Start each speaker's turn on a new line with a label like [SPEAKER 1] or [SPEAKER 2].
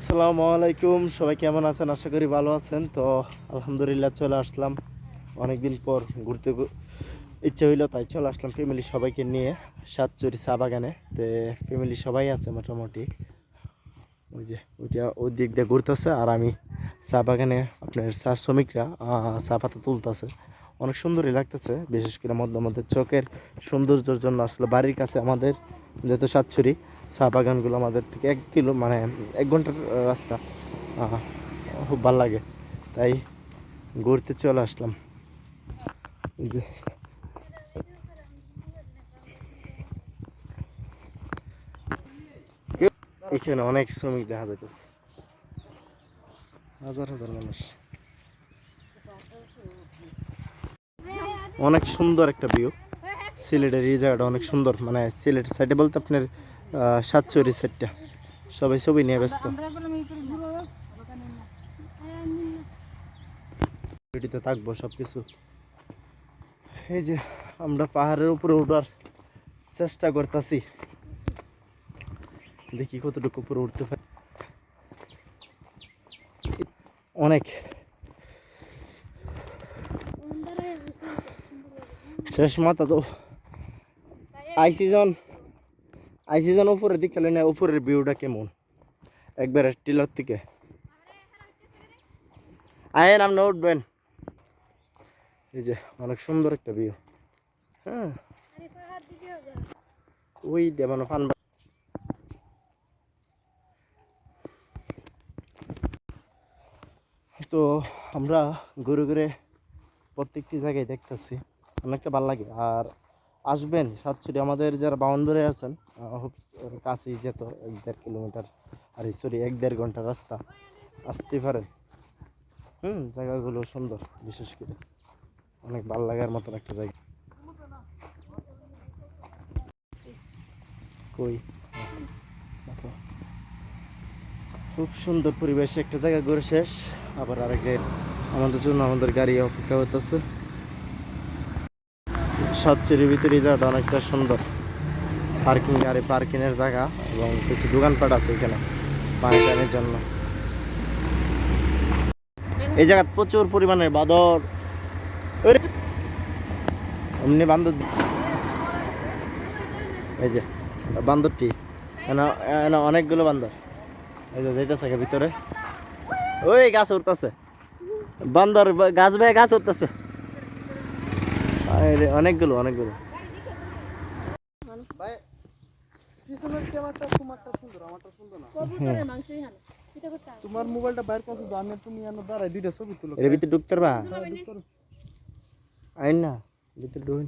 [SPEAKER 1] আসসালামু আলাইকুম, সবাই কেমন আছেন? আশা করি ভালো আছেন। তো আলহামদুলিল্লাহ চলে আসলাম। অনেকদিন পর ঘুরতে ইচ্ছে হইল, তাই চলে আসলাম ফ্যামিলি সবাইকে নিয়ে সাতচুরি চা বাগানে। তো ফ্যামিলি সবাই আছে মোটামুটি। ওই যে, ওইটা ওই দিক দিয়ে ঘুরতেছে আর আমি চা বাগানে আপনার চা শ্রমিকরা চা পাতা তুলতেছে। অনেক সুন্দরই লাগতেছে, বিশেষ করে মধ্যে মধ্যে চোখের সৌন্দর্যের জন্য আসলে বাড়ির কাছে আমাদের যেহেতু সাতছড়ি চা বাগানগুলো আমাদের থেকে এক কিলো মানে এক ঘণ্টার রাস্তা। খুব ভালো লাগে। তাই ঘুরতে চলে আসলাম। যে। এখানে অনেক শ্রমিক দেখা যাইতেছে। হাজার হাজার মানুষ। অনেক সুন্দর একটা ভিউ। সিলেটের এই জায়গাটা অনেক সুন্দর। মানে সিলেটের সাইডে বলতে আপনার সাতচুরি সাইডটা সবাই ছবি নিয়ে ব্যস্ত। থাকব সব কিছু এই যে আমরা পাহাড়ের উপরে উঠার চেষ্টা করতেছি। দেখি কতটুকু উপরে উঠতে পারি। অনেক। শেষ মাথা তো। I season. আই সিজন উপরের দিকে না, উপরের ভিউটা কেমন? একবারে টিলার থেকে। আয়েন আপনি উঠবেন। এই যে, অনেক সুন্দর একটা ভিউ হ্যাঁ। ওই দেবানো ফান তো আমরা ঘুরে ঘুরে প্রত্যেকটি জায়গায় দেখতেছি। অনেকটা ভালো লাগে। আর আসবেন সাতচুরি। আমাদের যারা বাউন্ডারি আছেন কাছেই যেত এক দেড় কিলোমিটার। আর সরি, এক দেড় ঘণ্টা রাস্তা। আসতেই পারেন হুম, জায়গাগুলো সুন্দর, বিশেষ করে। অনেক ভালো লাগার মতন একটা জায়গা। কই? খুব সুন্দর পরিবেশে একটা জায়গা ঘুরে শেষ। আবার আরেক আমাদের জন্য আমাদের গাড়ি অপেক্ষা করতেছে। সাতচুরির ভিতরে জায়গাটা অনেকটা সুন্দর। পার্কিং, গাড়ি পার্কিংয়ের জায়গা এবং কিছু দোকানপাট আছে এখানে পানি টানির জন্য। এই জায়গা প্রচুর পরিমাণে বাদর। এমনি বান্দর। এই যে, বান্দরটি। এনা অনেকগুলো বান্দর। এই যে যাইতেছে ভিতরে। ওই গাছ উঠতেছে। বান্দর, গাছ বেয়ে গাছ উঠতেছে। অনেকগুলো অনেকগুলো।
[SPEAKER 2] পিছনের ক্যামেরাটা তোমারটা সুন্দর আমারটা সুন্দর না।
[SPEAKER 3] কবুতরের মাংসই হানো।
[SPEAKER 2] তোমার মোবাইলটা বাইর করছ আমি তুমি এনে দাঁড়াই দুইটা ছবি তুলো।
[SPEAKER 1] এর ভিতরে ঢুকতে পারবা?
[SPEAKER 2] হ্যাঁ,
[SPEAKER 1] আইন না ভিতরে ঢুকুন।